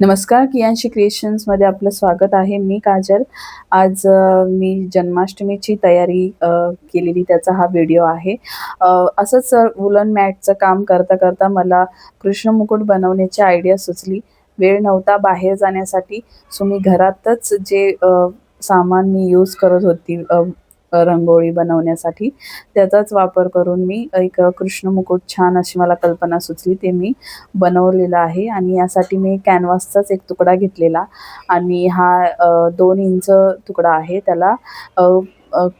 नमस्कार कियांशी क्रिएशन्समध्ये आपलं स्वागत आहे. मी काजल. आज मी जन्माष्टमीची तयारी केलेली त्याचा हा व्हिडिओ आहे. असंच वुलन मॅटचं काम करता करता मला कृष्ण मुकुट बनवण्याची आयडिया सुचली. वेळ नव्हता बाहेर जाण्यासाठी सो मी घरातच जे सामान मी यूज करत होती रंगोळी बनवण्यासाठी. त्याचाच वापर करून मी एक कृष्ण मुकुट छान अशी मला कल्पना सुचली ते मी बनवलेलं आहे आणि यासाठी मी कॅनव्हासचाच एक तुकडा घेतलेला आणि हा दोन इंच तुकडा आहे. त्याला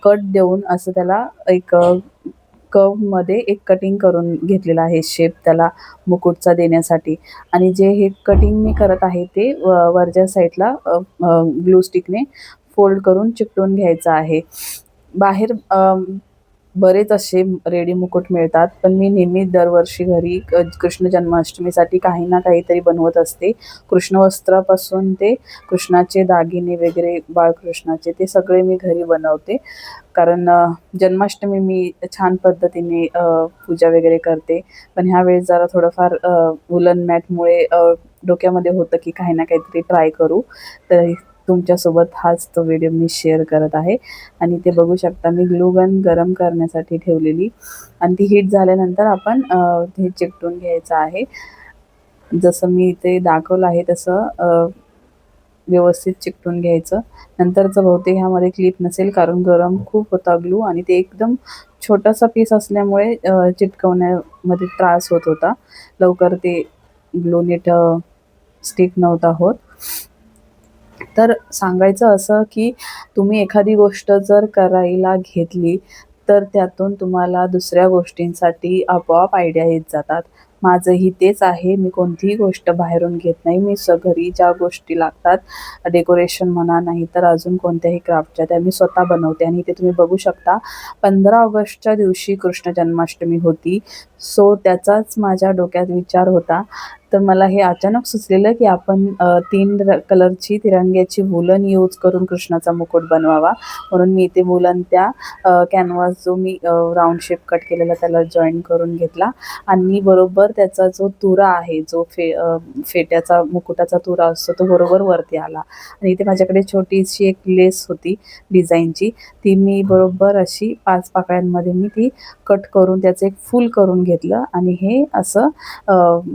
कट देऊन असं त्याला एक अ, एक कटिंग करून घेतलेला आहे शेप त्याला मुकुटचा देण्यासाठी. आणि जे हे कटिंग मी करत आहे ते व वरच्या साईडला ग्लू स्टिकने फोल्ड करून चिकटून घ्यायचं आहे. बाहेर बरेच असे रेडी मुकुट मिळतात पण मी नेहमी दरवर्षी घरी क कृष्ण जन्माष्टमीसाठी काही ना काहीतरी बनवत असते. कृष्ण वस्त्रापासून ते कृष्णाचे दागिने वगैरे बाळकृष्णाचे ते सगळे मी घरी बनवते. कारण जन्माष्टमी मी छान पद्धतीने पूजा वगैरे करते. पण ह्यावेळेस जरा थोडंफार वुलन मॅटमुळे डोक्यामध्ये होतं की काही ना काहीतरी ट्राय करू. तर तुमच्यासोबत हाच तो व्हिडिओ मी शेअर करत आहे. आणि ते बघू शकता मी ग्लू गन गरम करण्यासाठी ठेवलेली. आणि ती हीट झाल्यानंतर आपण ते हे चिकटून घ्यायचं आहे. जसं मी इथे दाखवलं आहे तसं व्यवस्थित चिकटून घ्यायचं. नंतरचं बहुतेक ह्यामध्ये क्लिप नसेल कारण गरम खूप होता ग्लू आणि ते एकदम छोटासा पीस असल्यामुळे चिटकवण्यामध्ये त्रास होत होता. लवकर ते ग्लू नीट स्टिक नव्हता होत. तर सांगायचं असं की तुम्ही एखादी गोष्ट जर करायला घेतली तर त्यातून तुम्हाला दुसऱ्या गोष्टींसाठी आपोआप आयडिया येत जातात. माझंही तेच आहे मी कोणतीही गोष्ट बाहेरून घेत नाही. मी स घरी ज्या गोष्टी लागतात डेकोरेशन म्हणा नाही तर अजून कोणत्याही क्राफ्टच्या त्या मी स्वतः बनवते आणि ते तुम्ही बघू शकता. पंधरा ऑगस्टच्या दिवशी कृष्ण जन्माष्टमी होती. सो त्याचाच माझ्या डोक्यात विचार होता. तर मला हे अचानक सुचलेलं की आपण तीन कलरची तिरंग्याची वुलन यूज करून कृष्णाचा मुकुट बनवावा. म्हणून मी इथे वुलन त्या कॅनव्हास जो मी राऊंड शेप कट केलेला त्याला जॉईन करून घेतला. आणि बरोबर त्याचा जो तुरा आहे जो फे फेट्याचा मुकुटाचा तुरा असतो तो बरोबर वरती आला. आणि इथे माझ्याकडे छोटीशी एक लेस होती डिझाईनची. ती मी बरोबर अशी पाच पाकळ्यांमध्ये मी ती कट करून त्याचं एक फुल करून घेतलं. आणि हे असं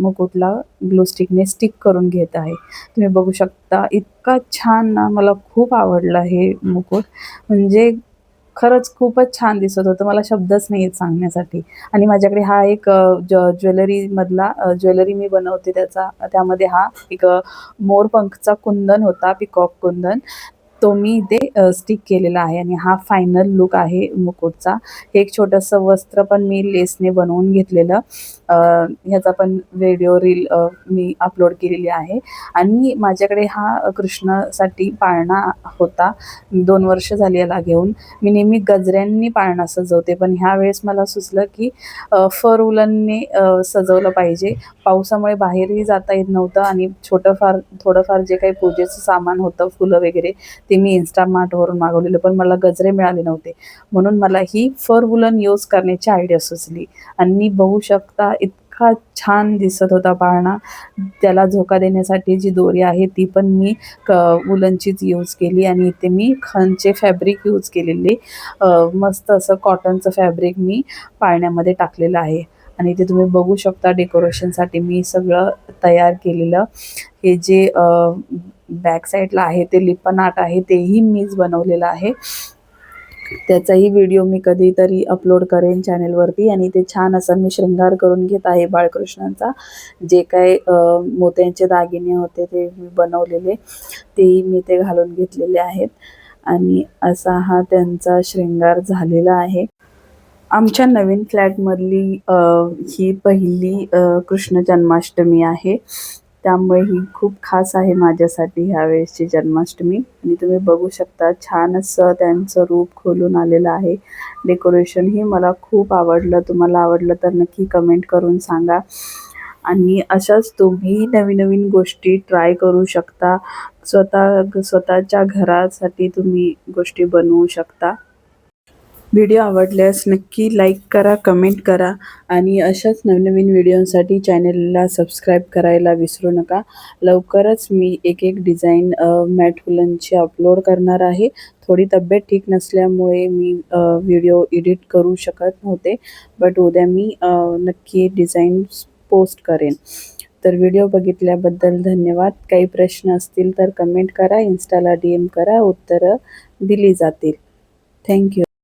मुकुटला ग्लू स्टिकने स्टिक करून घेत आहे. तुम्ही बघू शकता इतका छान ना मला खूप आवडला हे मुकुट. म्हणजे खरंच खूपच छान दिसत होतं. मला शब्दच नाही आहेत सांगण्यासाठी. आणि माझ्याकडे हा एक ज ज्वेलरीमधला ज्वेलरी मी बनवते त्याचा. त्यामध्ये हा एक मोरपंखचा कुंदन होता पिकॉक कुंदन. तो मी इथे स्टिक केलेला आहे आणि हा फायनल लुक आहे मुकुटचा. हे एक छोटंसं वस्त्र पण मी लेसने बनवून घेतलेलं. ह्याचा पण व्हिडिओ रील मी अपलोड केलेली आहे. आणि माझ्याकडे हा कृष्णासाठी पाळणा होता. दोन वर्ष झाली याला घेऊन. मी नेहमी गजऱ्यांनी पाळणा सजवते पण ह्या वेळेस मला सुचलं की फर उलनने सजवलं पाहिजे. पावसामुळे बाहेरही जाता येत नव्हतं आणि छोटंफार थोडंफार जे काही पूजेचं सामान होतं फुलं वगैरे ते मी इन्स्टामार्टवरून मागवलेलं पण मला गजरे मिळाले नव्हते. म्हणून मला ही फर वुलन यूज करण्याची आयडिया सुचली. आणि मी बघू शकता इतका छान दिसत होता पाळणा त्याला झोका देण्यासाठी जी दोरी आहे ती पण मी क वुलनचीच यूज केली आणि इथे मी खनचे फॅब्रिक यूज केलेले. मस्त असं कॉटनचं फॅब्रिक मी पाळण्यामध्ये टाकलेलं आहे. आणि इथे तुम्ही बघू शकता डेकोरेशनसाठी मी सगळं तयार केलेलं. हे जे बॅक साईडला आहे ते लिपन आर्ट आहे तेही मीच बनवलेलं आहे. त्याचाही व्हिडिओ मी कधीतरी अपलोड करेन चॅनेलवरती आणि ते छान असं मी शृंगार करून घेत आहे बाळकृष्णांचा. जे काय मोत्यांचे दागिने होते ते मी बनवलेले तेही मी ते घालून घेतलेले आहेत. आणि असा हा त्यांचा शृंगार झालेला आहे. आमच्या नवीन फ्लॅटमधली ही पहिली कृष्ण जन्माष्टमी आहे. त्यामुळे ही खूप खास आहे माझ्यासाठी ह्यावेळेसची जन्माष्टमी. आणि तुम्ही बघू शकता छान असं त्यांचं रूप खोलून आलेलं आहे. डेकोरेशनही मला खूप आवडलं. तुम्हाला आवडलं तर नक्की कमेंट करून सांगा. आणि अशाच तुम्ही नवीन नवीन गोष्टी ट्राय करू शकता. स्वतः स्वतःच्या घरासाठी तुम्ही गोष्टी बनवू शकता. व्हिडिओ आवडल्यास नक्की लाईक करा कमेंट करा आणि अशाच नवनवीन व्हिडिओसाठी चॅनलला सबस्क्राईब करायला विसरू नका. लवकरच मी एक एक डिझाईन मॅट अपलोड करणार आहे. थोडी तब्येत ठीक नसल्यामुळे मी व्हिडिओ एडिट करू शकत नव्हते बट उद्या मी नक्की डिझाईन्स पोस्ट करेन. तर व्हिडिओ बघितल्याबद्दल धन्यवाद. काही प्रश्न असतील तर कमेंट करा इन्स्टाला डी एम करा उत्तरं दिली जातील. थँक्यू.